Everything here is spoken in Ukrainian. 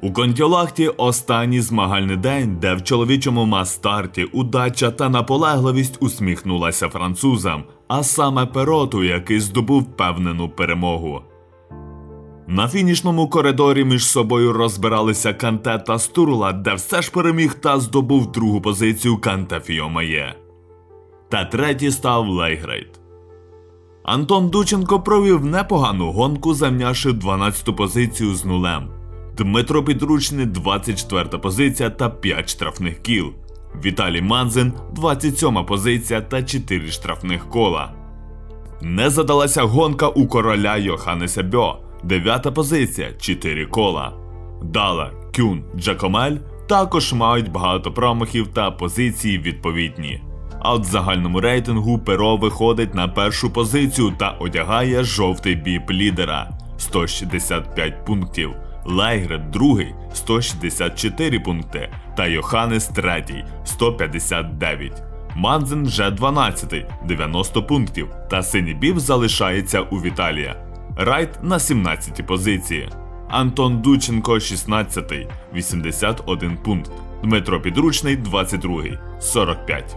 У Контілахті останній змагальний день, де в чоловічому мастарті удача та наполегливість усміхнулася французам, а саме пероту, який здобув впевнену перемогу. На фінішному коридорі між собою розбиралися Канте та Стурла, де все ж переміг та здобув другу позицію Канте Фіомає. Та третій став Лейгрейт. Антон Дученко провів непогану гонку, зайнявши 12-ту позицію з нулем. Дмитро Підручний 24 позиція та 5 штрафних кіл. Віталій Манзин 27 позиція та 4 штрафних кола. Не задалася гонка у короля Йоханнеса Бьо, 9 позиція 4 кола. Дала, Кюн, Джакомель також мають багато промахів та позиції відповідні. А от в загальному рейтингу Перо виходить на першу позицію та одягає жовтий біп лідера 165 пунктів. Лайгрет другий 164 пункти та Йоханнес третій 159. Манзен вже 12 90 пунктів та синій бів залишається у Віталія. Райт на 17 позиції. Антон Дученко 16 81 пункт. Дмитро Підручний 22 45.